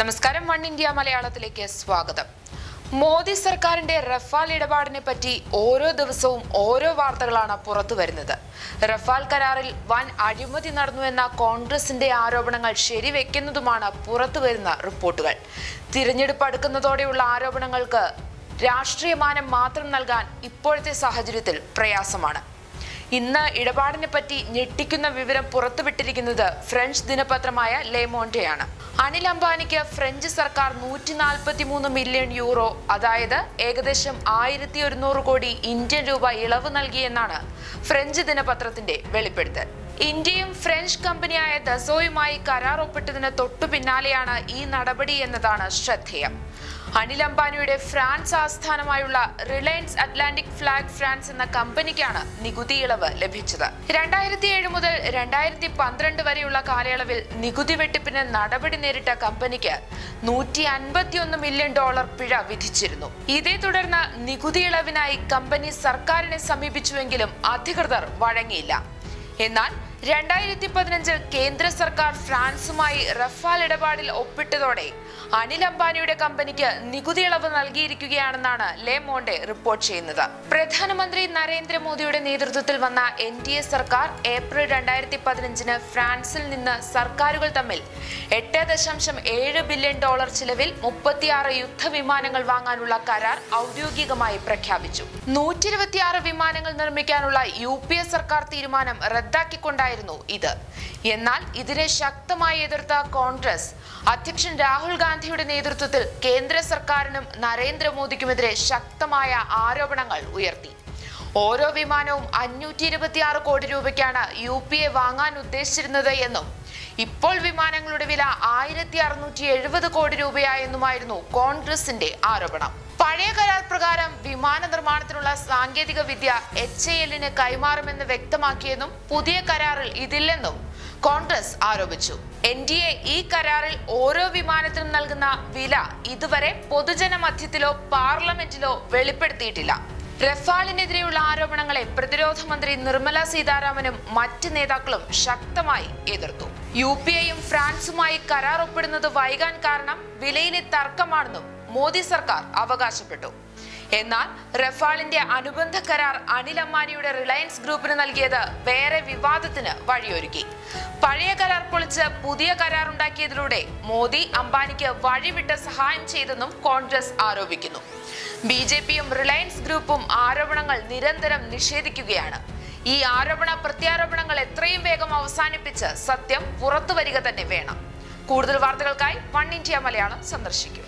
നമസ്കാരം one India മലയാളത്തിലേക്ക് സ്വാഗതം. മോദി സർക്കാരിന്റെ റഫാൽ ഇടപാടിനെ പറ്റി ഓരോ ദിവസവും ഓരോ വാർത്തകളാണ് പുറത്തു വരുന്നത്. റഫാൽ കരാറിൽ വൻ അഴിമതി നടന്നുവെന്ന കോൺഗ്രസിന്റെ ആരോപണങ്ങൾ ശരിവെക്കുന്നതുമാണ് പുറത്തു വരുന്ന റിപ്പോർട്ടുകൾ. തിരഞ്ഞെടുപ്പ് അടുക്കുന്നതോടെയുള്ള ആരോപണങ്ങൾക്ക് രാഷ്ട്രീയമാനം മാത്രം നൽകാൻ ഇപ്പോഴത്തെ സാഹചര്യത്തിൽ പ്രയാസമാണ്. ഇന്ന് ഇടപാടിനെ പറ്റി ഞെട്ടിക്കുന്ന വിവരം പുറത്തുവിട്ടിരിക്കുന്നത് ഫ്രഞ്ച് ദിനപത്രമായ ലേമോണ്ടെയാണ് അനിൽ അംബാനിക്ക് ഫ്രഞ്ച് സർക്കാർ നൂറ്റി നാൽപ്പത്തി മൂന്ന് മില്യൺ യൂറോ അതായത് ഏകദേശം ആയിരത്തി ഒരുന്നൂറ് കോടി ഇന്ത്യൻ രൂപ ഇളവ് നൽകിയെന്നാണ് ഫ്രഞ്ച് ദിനപത്രത്തിന്റെ വെളിപ്പെടുത്തൽ. ഇന്ത്യയും ഫ്രഞ്ച് കമ്പനിയായ ദസോയുമായി കരാർ ഒപ്പിട്ടതിന് തൊട്ടു പിന്നാലെയാണ് ഈ നടപടി എന്നതാണ് ശ്രദ്ധേയം. അനിൽ അംബാനിയുടെ ഫ്രാൻസ് ആസ്ഥാനമായുള്ള റിലയൻസ് അറ്റ്ലാന്റിക് ഫ്ലാഗ് ഫ്രാൻസ് എന്ന കമ്പനിക്കാണ് നികുതി ഇളവ് ലഭിച്ചത്. രണ്ടായിരത്തി ഏഴ് മുതൽ രണ്ടായിരത്തി പന്ത്രണ്ട് വരെയുള്ള കാലയളവിൽ നികുതി വെട്ടിപ്പിന് നടപടി നേരിട്ട കമ്പനിക്ക് നൂറ്റി അൻപത്തിയൊന്ന് മില്യൺ ഡോളർ പിഴ വിധിച്ചിരുന്നു. ഇതേ തുടർന്ന് നികുതി ഇളവിനായി കമ്പനി സർക്കാരിനെ സമീപിച്ചുവെങ്കിലും അധികൃതർ വഴങ്ങിയില്ല. എന്നാൽ രണ്ടായിരത്തി പതിനഞ്ചിൽ കേന്ദ്ര സർക്കാർ ഫ്രാൻസുമായി റഫാൽ ഇടപാടിൽ ഒപ്പിട്ടതോടെ അനിൽ അംബാനിയുടെ കമ്പനിക്ക് നികുതി ഇളവ് നൽകിയിരിക്കുകയാണെന്നാണ് ലേമോണ്ടെ റിപ്പോർട്ട് ചെയ്യുന്നത്. പ്രധാനമന്ത്രി നരേന്ദ്രമോദിയുടെ നേതൃത്വത്തിൽ വന്ന എൻ ഡി എ സർക്കാർ ഏപ്രിൽ രണ്ടായിരത്തി പതിനഞ്ചിന് ഫ്രാൻസിൽ നിന്ന് സർക്കാരുകൾ തമ്മിൽ എട്ട് ദശാംശം ഏഴ് ബില്യൺ ഡോളർ ചിലവിൽ മുപ്പത്തിയാറ് യുദ്ധവിമാനങ്ങൾ വാങ്ങാനുള്ള കരാർ ഔദ്യോഗികമായി പ്രഖ്യാപിച്ചു. നൂറ്റി ഇരുപത്തിയാറ് വിമാനങ്ങൾ നിർമ്മിക്കാനുള്ള യു സർക്കാർ തീരുമാനം റദ്ദാക്കിക്കൊണ്ടായിരുന്നു ഇത്. എന്നാൽ ഇതിനെ ശക്തമായി എതിർത്ത കോൺഗ്രസ് അധ്യക്ഷൻ രാഹുൽ ഗാന്ധിയുടെ നേതൃത്വത്തിൽ കേന്ദ്ര സർക്കാരിനും നരേന്ദ്രമോദിക്കുമെതിരെ ശക്തമായ ആരോപണങ്ങൾ ഉയർത്തി. ഓരോ വിമാനവും അഞ്ഞൂറ്റി ഇരുപത്തിയാറ് കോടി രൂപയ്ക്കാണ് യു പി എ വാങ്ങാൻ ഉദ്ദേശിച്ചിരുന്നത് എന്നും ഇപ്പോൾ വിമാനങ്ങളുടെ വില ആയിരത്തി അറുന്നൂറ്റി എഴുപത് കോടി രൂപയായെന്നുമായിരുന്നു കോൺഗ്രസിന്റെ ആരോപണം. പഴയ കരാർ പ്രകാരം വിമാന നിർമ്മാണത്തിനുള്ള സാങ്കേതിക വിദ്യ എച്ച് എല്ലിന് കൈമാറുമെന്ന് വ്യക്തമാക്കിയെന്നും പുതിയ കരാറിൽ ഇതില്ലെന്നും കോൺഗ്രസ് ആരോപിച്ചു. എൻ ഡി എ ഈ കരാറിൽ ഓരോ വിമാനത്തിനും നൽകുന്ന വില ഇതുവരെ പൊതുജന മധ്യത്തിലോ പാർലമെന്റിലോ വെളിപ്പെടുത്തിയിട്ടില്ല. റഫാലിനെതിരെയുള്ള ആരോപണങ്ങളെ പ്രതിരോധ മന്ത്രി നിർമ്മല സീതാരാമനും മറ്റ് നേതാക്കളും ശക്തമായി എതിർത്തു. യു പി എയും ഫ്രാൻസുമായി കരാർ ഒപ്പിടുന്നത് വൈകാൻ കാരണം വിലയിലെ തർക്കമാണെന്നും മോദി സർക്കാർ അവകാശപ്പെട്ടു. എന്നാൽ റഫാലിന്റെ അനുബന്ധ കരാർ അനിൽ അംബാനിയുടെ റിലയൻസ് ഗ്രൂപ്പിന് നൽകിയത് വേറെ വിവാദത്തിന് വഴിയൊരുക്കി. പഴയ കരാർ പൊളിച്ച് പുതിയ കരാർ ഉണ്ടാക്കിയതിലൂടെ മോദി അംബാനിക്ക് വഴിവിട്ട് സഹായം ചെയ്തെന്നും കോൺഗ്രസ് ആരോപിക്കുന്നു. ബി ജെ പിയും റിലയൻസ് ഗ്രൂപ്പും ആരോപണങ്ങൾ നിരന്തരം നിഷേധിക്കുകയാണ്. ഈ ആരോപണ പ്രത്യാരോപണങ്ങൾ എത്രയും വേഗം അവസാനിപ്പിച്ച് സത്യം പുറത്തുവരിക തന്നെ വേണം. കൂടുതൽ വാർത്തകൾക്കായി വൺ ഇന്ത്യ മലയാളം സന്ദർശിക്കും.